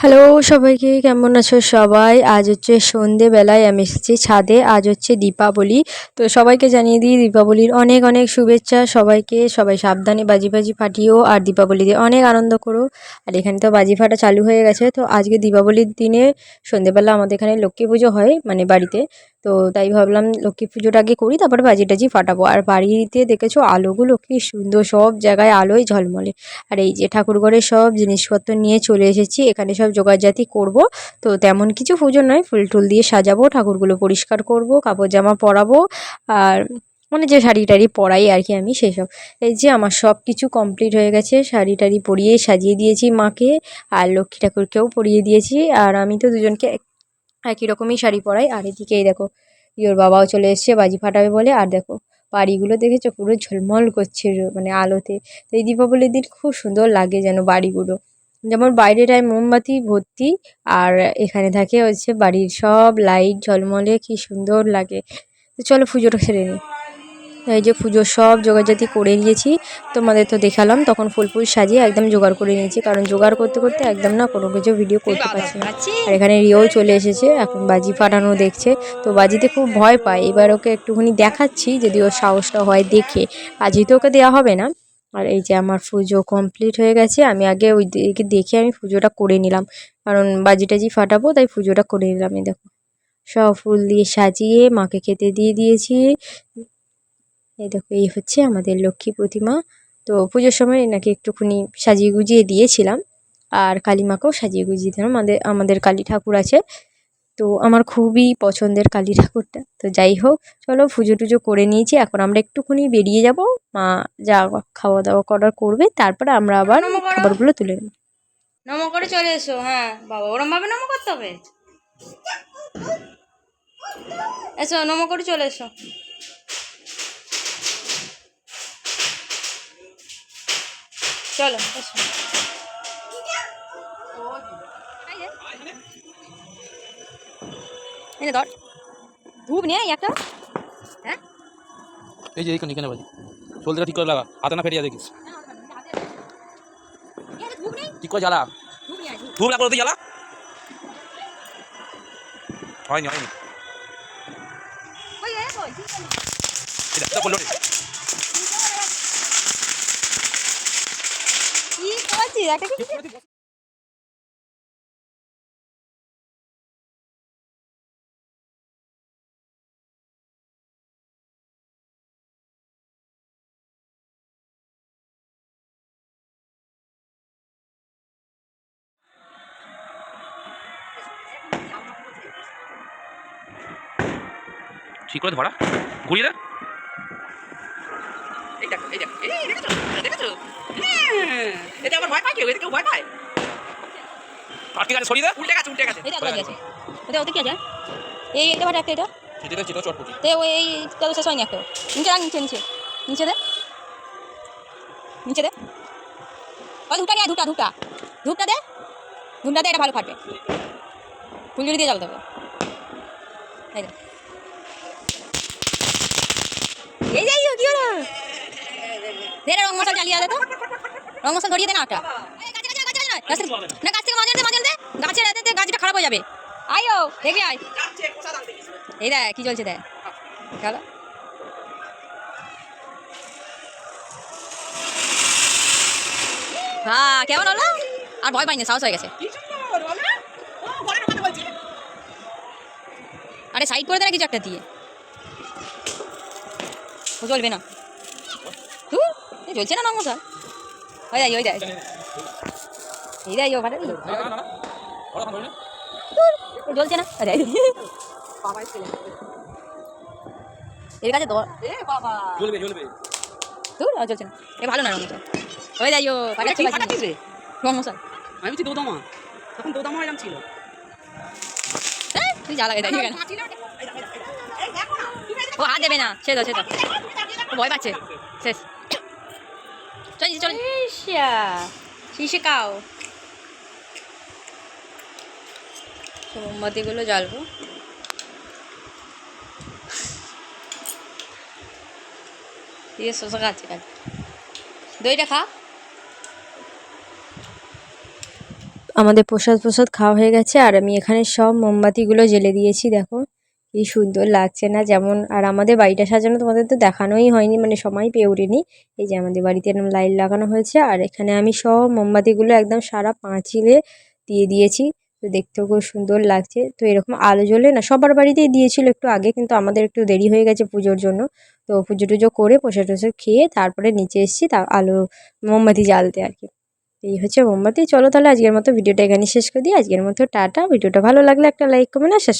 Hello সবাইকে, কেমন আছো সবাই? আজ হচ্ছে সন্ধেবেলায় আমি এসেছি ছাদে, আজ হচ্ছে দীপাবলি। তো সবাইকে জানিয়ে দিই, দীপাবলির অনেক অনেক শুভেচ্ছা। সবাইকে সবাই সাবধানে বাজি বাজি ফাটিও আর দীপাবলি দিয়ে অনেক আনন্দ করো। আর এখানে তো বাজি ফাটা চালু হয়ে গেছে। তো আজকে দীপাবলির দিনে সন্ধেবেলা আমাদের এখানে লক্ষ্মী পুজো হয় মানে বাড়িতে। তো তাই ভাবলাম লক্ষ্মী পুজোটা আগে করি, তারপরে বাজি টাজি ফাটাবো। আর বাড়িতে দেখেছ আলোগুলো কি সুন্দর, সব জায়গায় আলোয় ঝলমলে। আর এই যে ঠাকুরঘরের সব জিনিসপত্র নিয়ে চলে এসেছি, এখানে সব জোগাড়জাতি করব। তো তেমন কিছু পুজো নয়, ফুল টুল দিয়ে সাজাবো, ঠাকুরগুলো পরিষ্কার করব কাপড় জামা পরাবো, আর মানে যে শাড়ি টাড়ি পরাই আর কি আমি সেসব। এই যে আমার সব কিছু কমপ্লিট হয়ে গেছে, শাড়ি টাড়ি পরিয়ে সাজিয়ে দিয়েছি মাকে, আর লক্ষ্মী ঠাকুরকেও পরিয়ে দিয়েছি। আর আমি তো দুজনকে একই রকমই শাড়ি পরাই। আর এদিকেই দেখো, ইয়োর বাবাও চলে এসছে, বাজি ফাটাবে বলে। আর দেখো, বাড়িগুলো দেখেছ? পুরো ঝলমল করছে মানে আলোতে। এই দীপাবলির দিন খুব সুন্দর লাগে যেন বাড়িগুলো। যেমন বাইরেটায় মোমবাতি, ভর্তি, আর এখানে থাকে হচ্ছে বাড়ির সব লাইট ঝলমলে, কি সুন্দর লাগে। তো চলো পুজোটা সেরে নিই। এই যে পুজোর সব জোগাড়জাতি করে নিয়েছি। তোমাদের তো দেখালাম তখন ফুল ফুল সাজিয়ে একদম জোগাড় করে নিয়েছি কারণ জোগাড় করতে করতে একদম না কোনো কিছু ভিডিও করতে পারছি না। আর এখানে রিও চলে এসেছে এখন বাজি ফাটানো দেখছে। তো বাজিতে খুব ভয় পায় এবার ওকে একটুখানি দেখাচ্ছি যদি ওর সাহসটা হয় দেখে। বাজি তো ওকে দেওয়া হবে না। আর এই যে আমার পুজো কমপ্লিট হয়ে গেছে আমি আগে ওই দিকে দেখে আমি পুজোটা করে নিলাম। কারণ বাজি টাজি ফাটাবো তাই পুজোটা করে নিলাম এই দেখো। সব ফুল দিয়ে সাজিয়ে মাকে খেতে দিয়ে দিয়েছি। এই দেখো এই হচ্ছে আমাদের লক্ষ্মী প্রতিমা। তো পুজোর সময় এনাকে একটুখানি সাজিয়ে গুজিয়ে দিয়েছিলাম আর কালী মাকেও সাজিয়ে গুজিয়ে দিলাম। আমাদের আমাদের কালী ঠাকুর আছে তো আমার খুবই পছন্দের কালী ঠাকুরটা। তো যাই হোক চলো পুজো টুজো করে নিয়েছি। এখন আমরা একটুখানি বেরিয়ে যাব মা যা খাওয়া দাওয়া করার করবে তারপরে আমরা আবার খাবারগুলো তুলে নেব। নমো করে চলে এসো হ্যাঁ বাবা ওরম ভাবে নমো করতে হবে? এসো নমো করে চলে এসো। চলো এনে ধর। ধূপ নিয়ে একটা। হ্যাঁ? এই যে এইখানে এখানে বাজি। ঠিক করে লাগা। হাতে না ফেটিয়ে দেখিস। ঠিক করে জ্বালা। ধূপ লাগল তুই জ্বালা। হয়নি হয়নি। এটা করল ঠিক করে ধরা ঘুরিয়ে দে। এই দেখ এই দেখেছ দেখেছ? হ্যাঁ, এতে ভয় পায় কেউ এতে কেউ ভয় পায় আর ঠিক সরিয়ে দে। উল্টে গেছে উল্টে গেছে। এটা গেছে এটা ওতে কি আছে। এই এটা বাট একটা এটা। এটা চিটা চটপটি। তে ওই এই কালো শেষ হয়নি একটা নিচে নিচে নিচে। নিচে দে। নিচে দে। ওই ধূপটা নিয়ে আয়, ধূপটা ধূপটা দে। ধূপটা দে এটা ভালো ফাটবে। ফুলঝুরি দিয়ে জ্বালাতে হবে। এই দে। এই কি হলো? দে রে মশলা জ্বালিয়ে দে তো। রং মশলা ধরিয়ে দে না একটা না গাছ থেকে মাঝে মাঝে দে। গাছের এতে গাছটা খারাপ হয়ে যাবে। আয়ো। দেখবি আয় এই দেখ কি চলছে দেখ। চলো হ্যাঁ কেমন হলো? আর ভয় পাইনি সাহস হয়ে গেছে। আরে সাইড করে দে না কিছু একটা দিয়ে। ও চলবে না। চলছে না নমস্কার ওই যাই ওই দেখ। এই দেখ ওখানে জ্বলছে না। আরে এর কাছে দর চলছে না। এ ভালো না রঙটা হয়ে যাই ও আমি বলছি দৌদামা। তখন দৌদামা এরকম ছিল তুই যা লাগে দেখি ও হাত দেবে না। সে তো সে তো। ভয় পাচ্ছে। শেষ। চল চল শিশে কাও মোমবাতিগুলো জ্বালবো দিয়ে শশা খাচ্ছে কাজ দইটা খা আমাদের প্রসাদ প্রসাদ খাওয়া হয়ে গেছে, আর আমি এখানে সব মোমবাতিগুলো জ্বেলে দিয়েছি, দেখো। কি সুন্দর লাগছে না, যেমন, আর আমাদের বাড়িটা সাজানো তোমাদের তো দেখানোই হয়নি মানে সময় পেয়ে ওঠেনি। এই যে আমাদের বাড়িতে এরকম লাইট লাগানো হয়েছে, আর এখানে আমি সব মোমবাতিগুলো একদম সারা পাঁচিলে দিয়ে দিয়েছি। তো দেখতেও খুব সুন্দর লাগছে। তো এরকম আলো জ্বলে না, সবার বাড়িতেই দিয়েছিল একটু আগে, কিন্তু আমাদের একটু দেরি হয়ে গেছে পুজোর জন্য। তো পুজো টুজো করে প্রসাদ টসাদ খেয়ে তারপরে নিচে এসেছি, তা আলো, মোমবাতি জ্বালতে আর কি। এই হচ্ছে মোমবাতি। চলো তাহলে আজকের মতো ভিডিওটা এখানে শেষ করে দিই। আজকের মতো টাটা। ভিডিওটা ভালো লাগলে একটা লাইক কমেন্ট আর শেষ